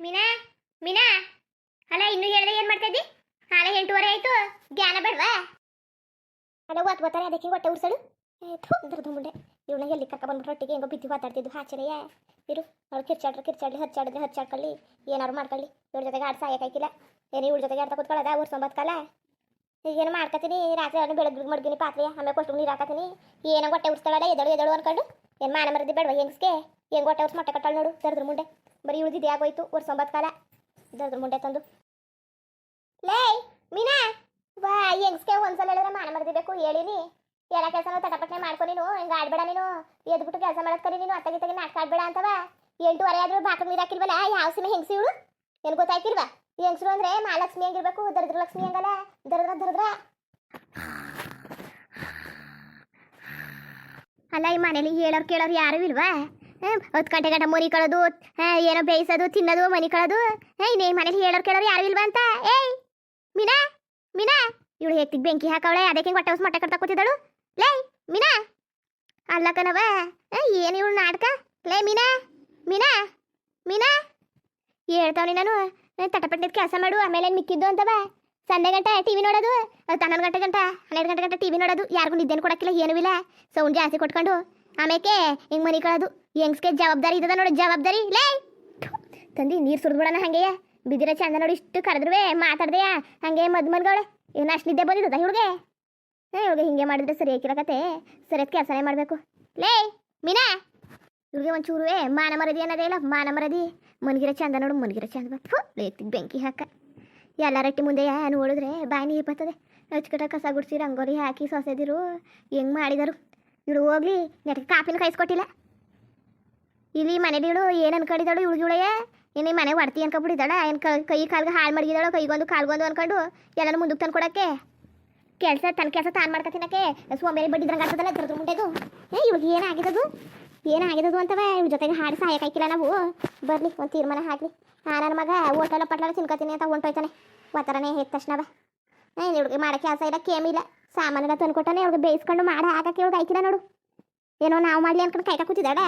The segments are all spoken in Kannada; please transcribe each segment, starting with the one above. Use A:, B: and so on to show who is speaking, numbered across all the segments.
A: ಮೀನಾ ಮೀನಾ. ಅಲ್ಲ ಇನ್ನು ಹೇಳಿದೆ ಏನು ಮಾಡ್ತಾ ಇದ್ದಿ? ಹಾಲೆ ಎಂಟೂವರೆ ಆಯ್ತು ಜ್ಞಾನ ಬೇಡವಾ? ಅಲ್ಲ ಒತ್ತು ಓದ್ತಾರೆ ಅದಕ್ಕೆ ಹೊಟ್ಟೆ ಉರ್ಸಳು. ದುರ್ದು ಮುಂಡೆ ಇವಳನ್ನ ಎಲ್ಲಿ ಕರ್ಕ ಬಂದ್ಬಿಟ್ಟು ಒಟ್ಟಿಗೆ ಹೆಂಗೋ ಬಿದ್ದು ಮಾತಾಡ್ತಿದ್ದು ಹಾಚನೆಯ ಇರು ಅವ್ರು ಕಿರ್ಚಾಡ್ರೆ, ಕಿರ್ಚಾಡ್ಲಿ ಹಚ್ಚಾಡಿದ್ರೆ ಹಚ್ಚಾಡ್ಕೊಳ್ಳಿ ಏನಾದ್ರು ಮಾಡ್ಕೊಳ್ಳಿ. ಇವ್ರ ಜೊತೆಗೆ ಆಡ್ಸ ಆಯ್ಕಾಯ್ಕಿಲ್ಲ ಏನು ಇವ್ಳ ಜೊತೆಗೆ ಆಡ್ತಾ ಕೂತ್ಕೊಳ್ಳೋದ ವರ್ಷೊಂಬತ್ತು ಕಾಲ ಈಗೇನು ಮಾಡ್ಕೊತೀನಿ ರಾತ್ರಿ ಅವನು ಬೆಳಗ್ಗೆ ಮಡ್ಗಿನಿ ಪಾತ್ರೆ ಆಮೇಲೆ ಕೊಟ್ಟು ನೀರು ಹಾಕತೀನಿ ಏನೋ ಹೊಟ್ಟೆ ಉರ್ಸ್ತಾಳಲ್ಲ ಎದಳು ಎದಳು ಅನ್ಕೊಂಡು. ಏನು ಮಾನ ಮರದಿ ಬೇಡವ ಹೆಂಗ್ಸ್ಗೆ? ಹೆಂಗ್ ಹೊಟ್ಟೆ ಮೊಟ್ಟೆ ಕಟ್ಟಾಳ ನೋಡು, ದರ್ದ್ರ ಮುಂಡೆ. ಬರೀ ಹೋಯ್ತು ಆಗೋಯ್ತು ಸೊಂಬತ್ ಕಾಲ. ದರ್ದ್ರ ಮುಂಡೆ ತಂದು. ಲೇ, ಮೀನಾ, ವಾ, ಹೆಂಗ್ಸ್ಗೆ ಒಂದ್ಸಲ ಹೇಳಿದ್ರೆ ಮಾನ ಮರ್ದಿಬೇಕು ಹೇಳಿನಿ ಎಲ್ಲ ಕೆಲಸನೂ ತಟಪಟನೆ ಮಾಡ್ಕೊ ನೀನು, ಹಿಂಗೆ ಆಡ್ಬೇಡ ನೀನು. ಎದ್ಬಿಟ್ಟು ಕೆಲಸ ಮಾಡೋದ್ ಕರಿ ನೀನು ತಗಿ ನಾಟಕ ಆಡ್ಬೇಡ ಅಂತವ. ಎಂಟೂವರೆ ಆದ್ರೂ ಬಾಕಲ್ ನೀರು ಹಾಕಿಲ್ವಲ್ಲ ಯಾವ ಸಿಮೆ ಹೆಂಗ್ಸಿ ಇವಳು? ಏನು ಗೊತ್ತಾಯ್ತಿಲ್ವಾ? ಹೆಂಗ್ಸ್ರು ಅಂದ್ರೆ ಮಹಾಲಕ್ಷ್ಮಿ ಹೆಂಗಿರ್ಬೇಕು, ದರಿದ್ರ ಲಕ್ಷ್ಮಿ ಹೆಂಗಲ್ಲ. ದರಿದ್ರ ದರಿದ್ರ. ಅಲ್ಲ, ಈ ಮನೇಲಿ ಹೇಳೋರು ಕೇಳೋರು ಯಾರು ಇಲ್ವಾ? ಹತ್ತು ಗಂಟೆ ಗಂಟೆ ಮುರಿ ಕಳೋದು ಏನೋ ಬೇಯಿಸೋದು, ತಿನ್ನೋದು, ಮನಿ ಕಳೋದು. ಇನ್ನೇ ಮನೇಲಿ ಹೇಳೋರು ಕೇಳೋರು ಯಾರು ಇಲ್ವಾ ಅಂತ? ಏಯ್, ಮೀನಾ ಮೀನಾ. ಇವಳು ಹೆತ್ತಿಗೆ ಬೆಂಕಿ ಹಾಕವಳೆ, ಅದಕ್ಕೆ ಹೊಟ್ಟೆ ಹೊಸ ಮೊಟ್ಟೆ ಕಟ್ತಾ ಕೂತಿದ್ದಳು. ಲೇ, ಮೀನಾ. ಅಲ್ಲ ಕಣವ ಏನು ಇವಳು ನಾಟಕ? ಲೇ, ಮೀನಾ ಮೀನಾ ಮೀನಾ. ಹೇಳ್ತಾವನಿ ನಾನು ತಟಪಟ್ಟಿದ ಕೆಲಸ ಮಾಡು, ಆಮೇಲೆ ಮಿಕ್ಕಿದ್ದು ಅಂತವ. ಸಂಡೆ ಗಂಟೆ ಟಿವಿ ನೋಡೋದು, ಹನ್ನೊಂದು ಗಂಟೆ ಗಂಟ, ಹನ್ನೆರಡು ಗಂಟೆ ಗಂಟೆ ಟಿವಿ ನೋಡೋದು. ಯಾರಿಗೂ ನಿದ್ದೆನು ಕೊಡಕ್ಕಿಲ್ಲ, ಏನೂ ಇಲ್ಲ. ಸೌಂಡ್ ಜಾಸ್ತಿ ಕೊಟ್ಕೊಂಡು ಆಮೇಲೆ ಹಿಂಗೆ ಮನಿ ಕಳೋದು, ಹೆಂಗ್ಸ್ಗೆ ಜವಾಬ್ದಾರಿ ಇದ್ದದ ನೋಡಿ, ಜವಾಬ್ದಾರಿ. ಲೇ! ತಂದಿ, ನೀರು ಸುರಿದ್ಬಿಡೋಣ ಹಂಗೆಯ. ಬಿದಿರ ಚಂದ ನೋಡಿ ಇಷ್ಟು ಕರೆದ್ರುವೆ ಮಾತಾಡ್ದೆಯಾ ಹಂಗೆ ಮದ್ ಮನ್ಗವಳೆ ಏನು ಅಷ್ಟು ನಿದ್ದೆ ಬಂದಿದ್ದದ ಹುಡುಗೆ ಹಾಂ ಇವಾಗ ಹಿಂಗೆ ಮಾಡಿದ್ರೆ ಸರಿ ಹಾಕಿರಕತೆ ಸರಿಯಾದ ಕೆಲಸನೇ ಮಾಡಬೇಕು. ಲೇ, ಮೀನಾ! ಇವ್ರಿಗೆ ಒಂಚೂರುವೆ, ಮಾನ ಮರದಿ ಅನ್ನೋದೇ ಇಲ್ಲ, ಮಾನ ಮರದಿ ಮನ್ಗಿರ ಚಂದ ನೋಡು, ಮನ್ಗಿರ ಚಂದ ಫು ಲೇತಿಗೆ ಬೆಂಕಿ ಹಾಕ. ಎಲ್ಲ ರೊಟ್ಟಿ ಮುಂದೆ ನೋಡಿದ್ರೆ ಬಾಯಿ ನೀರು ಬರ್ತದೆ. ಹಚ್ಕಟ ಕಸ ಗುಡಿಸಿ, ರಂಗೋಲಿ ಹಾಕಿ, ಸೊಸೆದಿರು ಹೆಂಗೆ ಮಾಡಿದರು? ಇವಳು ಹೋಗ್ಲಿ, ನೆಟ್ಗೆ ಕಾಪಿನ ಕಾಯಿಸ್ಕೊಟ್ಟಿಲ್ಲ ಇಲ್ಲಿ ಮನೇಲಿ ಇವಳು ಏನು ಅನ್ಕೊಂಡಿದ್ದಾಳು ಇವಳು ಇವಳೆಯೇ ಇನ್ನು ಮನೆ ಹೊಡ್ತಿ ಅನ್ಕೊಬಿಟ್ಟಿದ್ದಾಳ? ಏನು ಕೈ ಕಾಲ್ಗೆ ಹಾಳು ಮಡಗಿದಾಳು ಕೈಗೊಂದು ಕಾಲ್ಗೊಂದು ಅನ್ಕೊಂಡು ಎಲ್ಲನೂ ಮುಂದಕ್ಕೆ ತಂದು ಕೊಡೋಕ್ಕೆ? ಕೆಲಸ ತನ್ನ ಕೆಲಸ ತಾನು ಮಾಡ್ಕೊತೀನಕ್ಕೆ ಸೋಮೇಲೆ ಬಡ್ಡಿದ್ರಂಗೆ ಆಗ್ತದಲ್ಲ ದರ್ದ್ರ ಮುಂಡೆದು ಏ ಇವಾಗ ಏನಾಗಿದ್ದದು ಏನಾಗಿದ್ದದು ಅಂತವ? ಇವ್ ಜೊತೆಗೆ ಹಾಡಿ ಸಹಾಯಕ್ಕಾಯ್ಕಿಲ್ಲ ನಾವು. ಬರ್ಲಿ, ಒಂದು ತೀರ್ಮಾನ ಹಾಕ್ಲಿ. ಆ ನನ್ನ ಮಗ ಓಟಲ ಪಟ್ಲ ತಿನ್ಕೋತೀನಿ ಅಂತ ಹೊಂಟೋಯ್ತಾನೆ. ಒತ್ತರನೇ ಎದ್ದ ತಕ್ಷಣವ ಏ ಹುಡುಗಿ ಮಾಡೋ ಕೆಲಸ ಇಲ್ಲ ಕೇಮಿಲ್ಲ ಸಾಮಾನೆಲ್ಲ ತಂದ್ಕೊಟ್ಟಾನೆ ಇವ್ಳಿಗೆ ಬೇಯಿಸ್ಕೊಂಡು ಮಾಡ, ಹಾಕಕ್ಕೆ ಇವ್ಳಿಗೆ ಆಯ್ಕಿಲ್ಲ ನೋಡು. ಏನೋ ನಾವು ಮಾಡಲಿ ಅನ್ಕೊಂಡು ಕೈಕಾ ಕೂತಿದ್ದಾಡ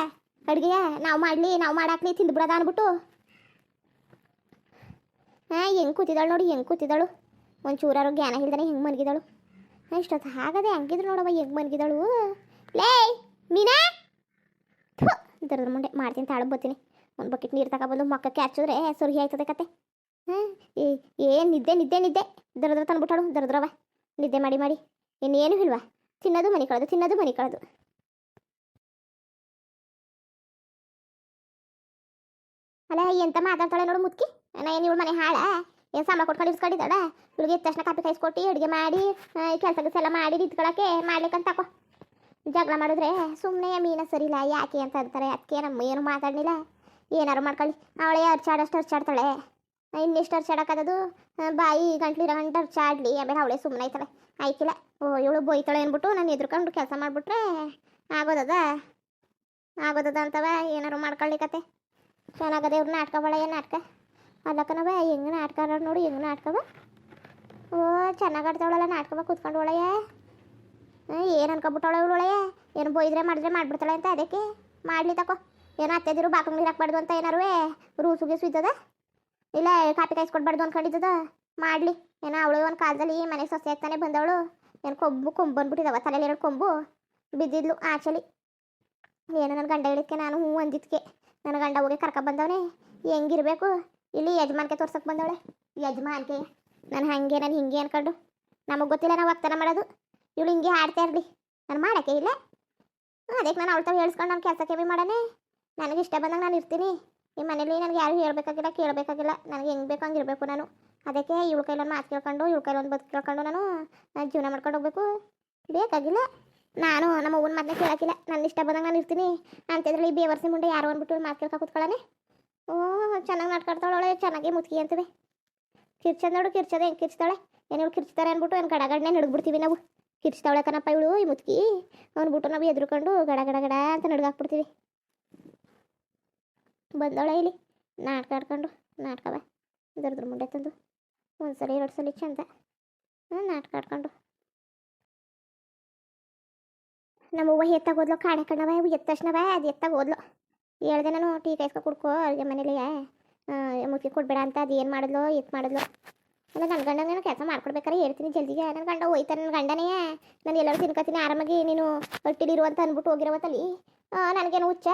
A: ಅಡುಗೆ ನಾವು ಮಾಡಲಿ, ನಾವು ಮಾಡಾಕ್ಲಿ ತಿಂದ್ಬಿಡೋದ ಅಂದ್ಬಿಟ್ಟು ಹಾಂ ಹೆಂಗೆ ಕೂತಿದ್ದಾಳು ನೋಡಿ, ಹೆಂಗೆ ಕೂತಿದ್ದಾಳು. ಒಂದು ಚೂರಾರು ಜ್ಞಾನ ಇಲ್ದಾನೆ ಹೆಂಗೆ ಮನ್ಗಿದಾಳು. ಇಷ್ಟೊತ್ತು ಹಾಗದೆ ಹಂಗಿದ್ರು ನೋಡವ ಹೆಂಗೆ ಮನ್ಗಿದಾಳು. ಲೇ, ಮೀನಾ! ದರದ ಮುಂಡೆ ಮಾಡ್ತೀನಿ ತಾಳು ಬರ್ತೀನಿ ಒಂದು ಬಕೆಟ್ ನೀರು ತಗೊಬಂದು ಮಕ್ಕಕ್ಕೆ ಹಚ್ಚಿದ್ರೆ ಸುರಿ ಆಯ್ತದೆ ಕತೆ. ಹಾಂ ಏನು ನಿದ್ದೆ ನಿದ್ದೆ ನಿದ್ದೆ. ದರದ್ರ ತಂದ್ಬಿಟ್ಟಾಳು ದರದ್ರವ ನಿದ್ದೆ ಮಾಡಿ ಮಾಡಿ. ಇನ್ನೇನು ಇಲ್ವಾ? ತಿನ್ನೋದು, ಮನೆ ಕಳೆದು, ತಿನ್ನೋದು, ಮನೆ ಕಳೆದು. ಅಲ್ಲ, ಎಂತ ಮಾತಾಡ್ತಾಳೆ ನೋಡು ಮುತ್ಕಿ. ನಾ ಏನು ಇವಳು ಮನೆ ಹಾಳ? ಏನು ಸಂಬಳ ಕೊಟ್ಕೊಂಡು ಇಸ್ಕೊಂಡಿದ್ದಾಳ ಇವಳಿಗೆ ತಕ್ಷಣ ಕಾಪಿ ಕಾಯಿಸ್ಕೊಟ್ಟು ಅಡುಗೆ ಮಾಡಿ ಕೆಲಸ ಕೆಲಸ ಎಲ್ಲ ಮಾಡಿ ನಿಂತ್ಕೊಳಕ್ಕೆ ಮಾಡ್ಲಿಕ್ಕಂತ ತಕೋ. ಜಗಳ ಮಾಡಿದ್ರೆ ಸುಮ್ಮನೆ ಮೀನ ಸರಿಲ್ಲ ಯಾಕೆ ಅಂತ ಅಂತಾರೆ. ಅದಕ್ಕೆ ನಮ್ಮ ಏನು ಮಾತಾಡಲಿಲ್ಲ. ಏನಾರು ಮಾಡ್ಕೊಳ್ಳಿ. ಅವಳೇ ಅರ್ಚಾಡಷ್ಟು ಅರ್ಚಾಡ್ತಾಳೆ ಇನ್ನಿಷ್ಟು ಅರ್ಚಾಡಕ್ಕದದು ಬಾಯಿ ಗಂಟ್ಲಿರೋ ಗಂಟೆ ಅರ್ಚಾಡ್ಲಿ ಆಮೇಲೆ ಅವಳೇ ಸುಮ್ಮನೆ ಆಯ್ತಾಳೆ. ಆಯ್ತಿಲ್ಲ. ಓ, ಇವಳು ಬೋಯ್ತಾಳೆ ಅಂದ್ಬಿಟ್ಟು ನಾನು ಎದುರ್ಕೊಂಡು ಕೆಲಸ ಮಾಡಿಬಿಟ್ರೆ ಆಗೋದದ? ಆಗೋದದ ಅಂತವ ಏನಾರು ಮಾಡ್ಕೊಳ್ಳಿಕತ್ತೆ ಚೆನ್ನಾಗದೆ ಇವ್ರು ನಾಟಕ ಏನು ನಾಟಕ? ಅಲ್ಲಕ್ಕನವ, ಹೆಂಗೆ ನಾಟಕ ನೋಡು, ಹೆಂಗೆ ನಾಟಕವ ಓ, ಚೆನ್ನಾಗಿ ಆಡ್ತಾವಳಲ್ಲ ನಾಟಕವ ಕೂತ್ಕೊಂಡು ಒಳಯ ಏನು ಅನ್ಕೊಬಿಟ್ಟವಳ ಇವಳು ಒಳಯ ಏನು ಬೈದ್ರೆ ಮಾಡಿದ್ರೆ ಮಾಡಿಬಿಡ್ತಾಳೆ ಅಂತ ಅದಕ್ಕೆ? ಮಾಡಲಿ ತಕೋ. ಏನು ಅತ್ತೆದಿರು ಬಾಕು ನೀರು ಹಾಕ್ಬಾರ್ದು ಅಂತ ಏನಾರು ರೂಸು ಗೀಸು ಇದ್ದದ ಇಲ್ಲ ಕಾಪಿ ಕಾಯಿಸ್ಕೊಡ್ಬಾರ್ದು ಅನ್ಕೊಂಡಿದ್ದದ? ಮಾಡಲಿ. ಏನೋ ಅವಳು ಒಂದು ಕಾಲದಲ್ಲಿ ಮನೆಗೆ ಸೊಸೆ ಆಗ್ತಾನೆ ಬಂದವಳು. ಏನು ಕೊಂಬು ಕೊಂಬು ಬಂದ್ಬಿಟ್ಟಿದವ ತಲೆಯಲ್ಲಿ ಎರಡು ಕೊಂಬು. ಬಿದ್ದಿದ್ಲು ಆಚಲಿ. ಏನೋ ನನ್ನ ಗಂಡ ಹೇಳಿದ್ಕೆ, ನಾನು ಹ್ಞೂ ಅಂದಿದ್ಕೆ. ನನ್ನ ಗಂಡ ಹೋಗಿ ಕರ್ಕ ಬಂದವನೇ. ಹೆಂಗಿರಬೇಕು? ಇಲ್ಲಿ ಯಜಮಾನ್ಕೆ ತೋರ್ಸಕ್ಕೆ ಬಂದವಳೆ. ಯಜಮಾನ್ಕೆ? ನಾನು ಹಾಗೆ, ನಾನು ಹಿಂಗೆ ಅನ್ಕೊಂಡು. ನಮಗೆ ಗೊತ್ತಿಲ್ಲ ನಾವು ಒತ್ತನ ಮಾಡೋದು. ಇವಳು ಹಿಂಗೆ ಆಡ್ತಾ ಇರಲಿ. ನಾನು ಮಾಡೋಕ್ಕೆ ಇಲ್ಲ. ಅದಕ್ಕೆ ನಾನು ಅವಳ ತಾವು ಹೇಳ್ಸ್ಕೊಂಡು ನಾನು ಕೆಲಸ ಕಮ್ಮಿ ಮಾಡೋಣ. ನನಗೆ ಇಷ್ಟ ಬಂದಾಗ ನಾನು ಇರ್ತೀನಿ. ಈ ಮನೇಲಿ ನನಗೆ ಯಾರು ಹೇಳಬೇಕಾಗಿಲ್ಲ, ಕೇಳಬೇಕಾಗಿಲ್ಲ. ನನಗೆ ಹೆಂಗೆ ಬೇಕು ಹಂಗೆ ಇರಬೇಕು ನಾನು. ಅದಕ್ಕೆ ಇವಳ ಕೈಲೊಂದು ಮಾತು ಕೇಳ್ಕೊಂಡು, ಇವಳ ಕೈಲೊಂದು ಬದುಕು ಕೇಳ್ಕೊಂಡು ನಾನು ಜೀವನ ಮಾಡ್ಕೊಂಡು ಹೋಗ್ಬೇಕು. ಬೇಕಾಗಿಲ್ಲ. ನಾನು ನಮ್ಮ ಅವ್ವನ ಮಾತನ್ನ ಕೇಳೋಕ್ಕಿಲ್ಲ. ನನ್ನ ಇಷ್ಟ ಬಂದಾಗ ನಾನು ಇರ್ತೀನಿ. ಅಂತಿದ್ರಲ್ಲಿ ಬೇವರ್ಸಿ ಮುಂದೆ ಯಾರು ಅಂದ್ಬಿಟ್ಟು ಮಾತು ಕೇಳ್ಕೊ ಕೂತ್ಕೊಳ್ಳನೆ ಓ, ಚೆನ್ನಾಗಿ ನಾಟ್ಕಾಡ್ತಾವಳೆ ಚೆನ್ನಾಗಿ ಮುತ್ಕಿ ಅಂತವೆ. ಕಿರ್ಚದ್ ನೋಡು, ಕಿರ್ಚದೆ ಹೆಂಗೆ ಕಿರ್ಚ್ತಾಳೆ. ಏನು ಕಿರ್ಚ್ತಾರೆ ಅಂದ್ಬಿಟ್ಟು ಏನು ಗಡಗಡನೆ ನಡ್ಬಿಡ್ತೀವಿ ನಾವು. ಕಿರ್ಚ್ತಾವಳೆ ಇವಳು, ಈ ಮುತ್ಕಿ. ಬಿಟ್ಟು ನಾವು ಎದ್ರುಕೊಂಡು ಗಡ ಗಡ ಗಡ ಅಂತ ನಡ್ಗಾಕ್ಬಿಡ್ತೀವಿ ಬಂದವಳೆ ಇಲ್ಲಿ. ನಾಟಕ ಆಡ್ಕೊಂಡು ನಾಟಕವ ದರ್ದ್ರ ಮುಂಡೆ ತಂದು. ಒಂದ್ಸಲ ಎರಡು ಸಲ ಚಂದ. ನಾಟಕ ಆಡ್ಕೊಂಡು. ನಮ್ಮ ಅವ್ವ ಎತ್ತಾಗ ಹೋದ್ಲು ಕಾಣೆ ಕಣ್ಣವ ಎತ್ತ ತಕ್ಷಣವ ಅದು ಎತ್ತಾಗ ಹೋದ್ಲು. ಹೇಳ್ದೆ ನಾನು ಟೀ ಕಾಯಿಸ್ಕೊ ಕುಡ್ಕೋ, ಅಡುಗೆ ಮನೇಲಿ ಮುಚ್ಚಿ ಕೊಡ್ಬೇಡ ಅಂತ ಅದು ಏನು ಮಾಡಿದ್ಲು ಎತ್ತು ಮಾಡಿದ್ಲು. ಅಲ್ಲ ನನ್ನ ಗಂಡನ ಕೆಲಸ ಮಾಡ್ಕೊಡ್ಬೇಕಾರೆ ಹೇಳ್ತೀನಿ, ಜಲ್ದಿಗೆ ನನ್ನ ಗಂಡ ಹೋಯ್ತಾನೆ ನನ್ನ ಗಂಡನೇ ನಾನು ಎಲ್ಲರೂ ತಿನ್ಕೋತೀನಿ, ಆರಾಮಾಗಿ ನೀನು ಅಂತ ಅಂದ್ಬಿಟ್ಟು ಹೋಗಿರೋವತ್ತಲ್ಲಿ ನನಗೇನು ಹುಚ್ಚ?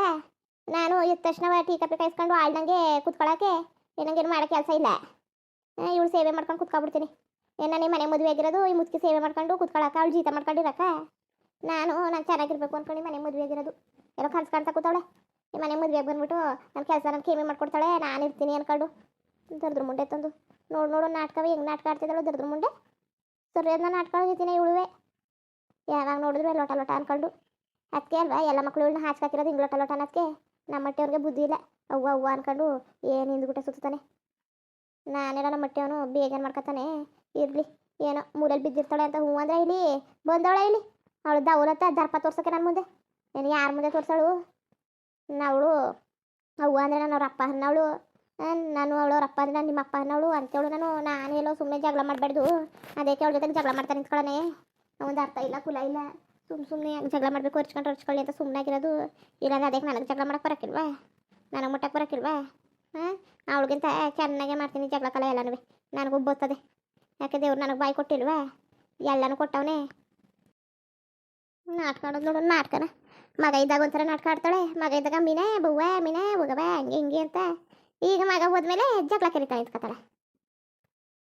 A: ನಾನು ಎದ್ದ ತಕ್ಷಣ ಟೀ ಕಾಫಿ ಕಾಯಿಸ್ಕೊಂಡು ಆಳ್ದಂಗೆ ಕೂತ್ಕೊಳ್ಳೋಕೆ ಏನಂಗೇನು ಮಾಡೋ ಕೆಲಸ ಇಲ್ಲ. ಇವಳು ಸೇವೆ ಮಾಡ್ಕೊಂಡು ಕುತ್ಕೊಬಿಡ್ತೀನಿ. ಏನ ನಿಮ್ಮ ಮನೆ ಮದುವೆ ಆಗಿರೋದು, ಈ ಮುದುಕಿ ಸೇವೆ ಮಾಡ್ಕೊಂಡು ಕುತ್ಕೊಳಕ, ಅವಳು ಜೀತ ಮಾಡ್ಕೊಂಡಿರಕ್ಕ ನಾನು ನಾನು ಚೆನ್ನಾಗಿರ್ಬೇಕು ಅಂದ್ಕೊಂಡು ಮನೆ ಮದುವೆ ಆಗಿರೋದು. ಏನೋ ಕನ್ಸು ಕಾಣ್ತಾ ಕೂತಾವಳೆ. ಈ ಮನೆ ಮದುವೆಗೆ ಬಂದ್ಬಿಟ್ಟು ನನ್ನ ಕೆಲಸ ನನ್ನ ಕೇಮಿ ಮಾಡ್ಕೊಡ್ತಾಳೆ, ನಾನು ಇರ್ತೀನಿ ಅನ್ಕೊಂಡು. ದರ್ದ್ರ ಮುಂಡೆ ತಂದು. ನೋಡು ನೋಡು ನಾಟಕವೇ ಹೆಂಗೆ ನಾಟಕ ಆಡ್ತಿದ್ದಾಳು ದರ್ದ್ರ ಮುಂಡೆ ಸರಿಯಾದ ನಾಟಕ ಆಡ್ತೀನಿ ಇವಳುವೆ. ಯಾವಾಗ ನೋಡಿದ್ರು ಲೋಟ ಲೋಟ ಅನ್ಕೊಂಡು. ಅದಕ್ಕೆ ಅಲ್ವಾ ಎಲ್ಲ ಮಕ್ಕಳು ಇವಳನ್ನ ಹಾಚ್ಕಾಕಿರೋದು ಹಿಂಗೆ ಲೋಟ ಲೋಟ ಅನ್ನೋದಕ್ಕೆ ನಮ್ಮ ಮಟ್ಟೆಯವ್ರಿಗೆ ಬುದ್ಧಿ ಇಲ್ಲ. ಅವ್ವ ಅವ್ವ ಅನ್ಕೊಂಡು ಏನು ಹಿಂದ್ಗುಟ್ಟೆ ಸುತ್ತಾನೆ ನಾನೇನೋ ನಮ್ಮ ಮಟ್ಟೆಯವನು ಬೇಗನೆ ಮಾಡ್ಕೊತಾನೆ. ಇರಲಿ, ಏನೋ ಮೂರಲ್ಲಿ ಬಿದ್ದಿರ್ತಾಳೆ ಅಂತ ಹ್ಞೂ ಅಂದ್ರೆ ಇಲ್ಲಿ ಬಂದವಳೆ ಇಲ್ಲಿ ಅವಳು ದೌಲತ್ತ ದರ್ಪ ತೋರ್ಸಕ್ಕೆ ನನ್ನ ಮುಂದೆ. ಏನು ಯಾರ ಮುಂದೆ ತೋರ್ಸಳು? ಅವಳು ಅವ್ವ ಅಂದರೆ ನಾನು ಅವ್ರ ಅಪ್ಪ ಅನ್ನವಳು. ನಾನು ಅವಳು ಅವ್ರ ಅಪ್ಪ ಅಂದ್ರೆ ನಾನು ನಿಮ್ಮ ಅಪ್ಪ ಅನ್ನೋಳು ಅಂತೇಳು ನಾನು. ನಾನೆಲ್ಲೋ ಸುಮ್ಮನೆ ಜಗಳ ಮಾಡಬಾರ್ದು. ಅದಕ್ಕೆ ಅವಳ ಜೊತೆ ಜಗಳ ಮಾಡ್ತಾ ನಿಂತ್ಕೊಳ್ಳೋಣ. ಒಂದು ಅರ್ಥ ಇಲ್ಲ, ಕುಲ ಇಲ್ಲ. ಸುಮ್ಮ ಸುಮ್ಮನೆ ಜಗಳ ಮಾಡಬೇಕು ಹೊರ್ಚ್ಕೊಂಡು ಹೊರ್ಚ್ಕೊಳ್ಳಿ ಅಂತ ಸುಮ್ಮನೆ ಆಗಿರೋದು. ಇಲ್ಲಾಂದ್ರೆ ಅದಕ್ಕೆ ನನಗೆ ಜಗಳ ಮಾಡಕ್ಕೆ ಬರೋಕ್ಕಿಲ್ವಾ? ನನಗೆ ಮುಟ್ಟಕ್ಕೆ ಬರೋಕ್ಕಿಲ್ವಾ? ಹಾಂ ಅವಳಿಗಿಂತ ಚೆನ್ನಾಗೇ ಮಾಡ್ತೀನಿ ಜಗಳ ಕಲ ಎಲ್ಲನೂ ನನಗೂ ಬರ್ತದೆ ಯಾಕೆ ದೇವ್ರು ನನಗೆ ಬಾಯಿ ಕೊಟ್ಟಿಲ್ವಾ? ಎಲ್ಲನೂ ಕೊಟ್ಟವನೇ. ನಾಟಕ ಆಡೋದು ನೋಡೋಣ ನಾಟಕನ. ಮಗ ಇದ್ದಾಗ ಒಂಥರ ನಾಟಕ ಆಡ್ತಾಳೆ. ಮಗ ಇದ್ದಾಗ ಮೀನೆ, ಬವ್ವ, ಮೀನೆ ಹೋಗವ ಹಂಗೆ ಹಿಂಗೆ ಅಂತ. ಈಗ ಮಗ ಹೋದ್ಮೇಲೆ ಜಗಳ ಕರಿತಾ ನಿಂತ್ಕೊತಾಳೆ.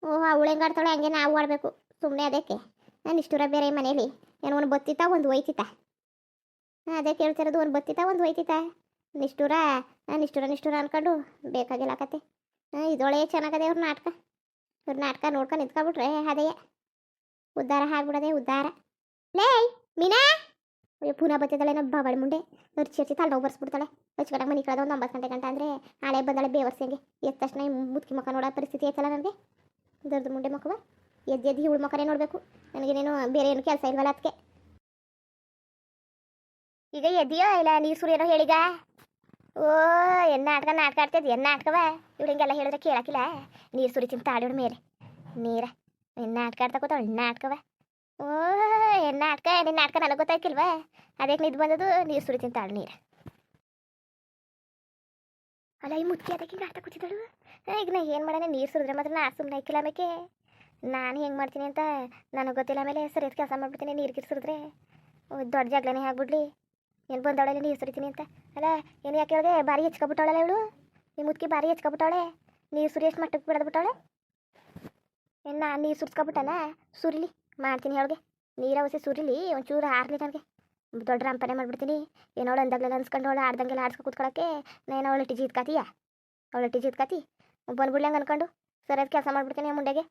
A: ಓಹ್, ಅವಳು ಹೆಂಗೆ ಆಡ್ತಾಳೆ ಹಂಗೆ ನಾವು ಆಡಬೇಕು. ಸುಮ್ಮನೆ ಅದಕ್ಕೆ. ನಾನು ಇಷ್ಟೂರ ಬೇರೆ ಮನೇಲಿ ಏನೋ ಒಂದು ಬತ್ತಿತಾ, ಒಂದು ಒಯ್ತಿತ್ತ ಅದೇ ಕೇಳ್ತಿರೋದು ಒಂದು ಬತ್ತಿತ, ಒಂದು ಒಯ್ತಿತ್ತ ನಿಷ್ಠೂರ ನಿಷ್ಠೂರ ನಿಷ್ಠೂರ ಅನ್ಕೊಂಡು ಬೇಕಾಗಿಲ್ಲ ಕತೆ. ಇದೊಳೆ ಚೆನ್ನಾಗದೆ ಅವ್ರ ನಾಟಕ. ಇವ್ರ ನಾಟಕ ನೋಡ್ಕೊಂಡು ನಿಂತ್ಕೊಬಿಟ್ರೆ ಅದೇ ಉದ್ಧಾರ ಆಗ್ಬಿಡದೆ ಉದ್ಧಾರ. ಲೇ, ಮೀನಾ! ಅಯ್ಯೋ ಪುನಃ ಬತ್ತಿದ್ದಾಳೆ ನಮ್ಮ ಬಾಬಾಳ ಮುಂಡೆ. ಹರ್ಚಿ ಹರ್ಚಿ ತಲೆ ಬರ್ಸ್ಬಿಡ್ತಾಳೆ ಹಚ್ಕಡಾಗ ಮನೆ ಕಳೆದ ಒಂದು ಒಂಬತ್ತು ಗಂಟೆ ಗಂಟೆ ಅಂದರೆ ನಾಳೆ ಬಂದಾಳೆ ಬೇವರ್ಸಂಗೆ ಎದ್ದ ತಕ್ಷಣ ಮುದುಕಿ ಮುಖ ನೋಡೋ ಪರಿಸ್ಥಿತಿ ಐತಲ್ಲ ನನಗೆ. ದರ್ದು ಮುಂಡೆ ಮುಖವ. ಎದ್ದು ಎದ್ದು ಇವಳು ಮುಖನೇ ನೋಡಬೇಕು. ನನಗೇನೇನು ಬೇರೆ ಏನು ಕೆಲಸ ಇಲ್ವಲ್ಲ ಅದಕ್ಕೆ ಈಗ ಎದ್ದಿಯೋ ಇಲ್ಲ ನೀರು ಸುರಿಯೋ ಹೇಳಿಗ ಓ ಎನ್ನ ನಾಟಕ ನಾಟಕ ಆಡ್ತಿದ್ ಎನ್ನ ನಾಟಕವ? ಇವಳು ಹಿಂಗೆಲ್ಲ ಹೇಳಿದ್ರೆ ಕೇಳಕ್ಕಿಲ್ಲ. ನೀರು ಸುರಿತೀನಿ ತಾಡಿವ್ರ ಮೇಲೆ. ನೀರ ಎನ್ನ ನಾಟಕ ಆಡ್ತಾ ಕೂತಾವ ನಾಟಕವ? ಓ ಏನು ನಾಟಕ? ನಿನ್ನ ನಾಟಕ ನನಗೆ ಗೊತ್ತಾಯ್ಕಿಲ್ವಾ ಅದಕ್ಕೆ ನಿದ್ದು ಬಂದದ್ದು ನೀರು ಸುರಿತೀನಿ ತಾಳು ನೀರು. ಅಲ್ಲ ಈ ಮುತ್ತಿ ಅದಕ್ಕೆ ಆಡ್ತಾ ಕೂತಿದ್ದಳು? ಈಗ ನಾ ಏನು ಮಾಡೋಣ? ನೀರು ಸುರಿದ್ರೆ ಮಾತ್ರ ನಾ ಸುಮ್ಮನೆ ಐಕಿಲ್ಲ ಆಮೇಲೆ ನಾನು ಹೆಂಗೆ ಮಾಡ್ತೀನಿ ಅಂತ ನನಗೆ ಗೊತ್ತಿಲ್ಲ ಆಮೇಲೆ ಸರಿಯಾದ ಕೆಲಸ ಮಾಡ್ಬಿಡ್ತೀನಿ ನೀರು ಗಿರು ಸುರಿದ್ರೆ. ದೊಡ್ಡ ಜಗಳನೇ ಆಗ್ಬಿಡ್ಲಿ. ಏನು ಬಂದವಳಲ್ಲ ನೀರು ಸುರಿತೀನಿ ಅಂತ. ಅಲ್ಲ, ಏನು ಯಾಕೆ ಹೇಳಿದೆ? ಭಾರಿ ಹೆಚ್ಕೊಬಿಟ್ಟವಳಲ್ಲ ಇವಳು? ನಿಮ್ಮ ಮುತ್ಕಿ ಭಾರಿ ಹೆಚ್ಕೊಬಿಟ್ಟವಳೆ? ನೀರು ಸುರಿ ಎಷ್ಟು ಮಟ್ಟಕ್ಕೆ ಬಿಡದ್ಬಿಟ್ಟವಳೆ ಏನು ನಾನು ನೀರು ಸುರಿಸ್ಕೊಬಿಟ್ಟನ? ಸುರಿಲಿ. ಮಾಡ್ತೀನಿ ಅವಳಿಗೆ ನೀರ ಅವಸಿ ಸುರಿಲಿ, ಒಂಚೂರು ಆರ್ಲಿ ನನಗೆ ದೊಡ್ಡ ರಂಪನೆ ಮಾಡಿಬಿಡ್ತೀನಿ. ಏನೋ ಅವಳು ಅಂದಾಗಲೆಲ್ಲ ಅನ್ಸ್ಕೊಂಡು ಅವಳು ಆಡ್ದಂಗೆಲ್ಲ ಆಡ್ಸ್ಕೊ ಕೂತ್ಕೊಳ್ಳೋಕ್ಕೆ ನಾನು ಅವಳು ಟಿಜಿ ಇದ್ಕಾತೀಯ? ಅವಳು ಟಿಜಿ ಇದ್ಕಾತಿ? ಬಂದ್ಬಿಡ್ಲಿ ಹಂಗೆ ಅನ್ಕೊಂಡು. ಸರಿಯಾದ ಕೆಲಸ ಮಾಡ್ಬಿಡ್ತೀನಿ ಮುಂಡೆಗೆ.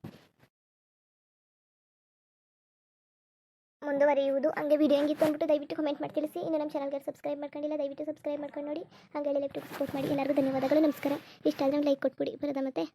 A: ಮುಂದುವರಿಯುವುದು. ಹಂಗೆ ವಿಡಿಯೋ ಹೆಂಗಿತ್ತು ಅಂದ್ಬಿಟ್ಟು ದಯವಿಟ್ಟು ಕಮೆಂಟ್ ಮಾಡಿ ತಿಳಿಸಿ. ಇನ್ನು ನಮ್ಮ ಚಾನಲ್ಗೆ ಸಬ್ಸ್ಕ್ರೈಬ್ ಮಾಡ್ಕೊಂಡಿಲ್ಲ, ದಯವಿಟ್ಟು ಸಬ್ಸ್ಕ್ರೈಬ್ ಮಾಡ್ಕೊಂಡು ನೋಡಿ. ಹಾಗೆ ಲೆಫ್ಟ್ ಸಪೋರ್ಟ್ ಮಾಡಿ. ಎಲ್ಲರಿಗೂ ಧನ್ಯವಾದಗಳು. ನಮಸ್ಕಾರ. ಇಷ್ಟ ಆದರೆ ಲೈಕ್ ಕೊಟ್ಬಿಡಿ. ಬರೋದ ಮತ್ತೆ.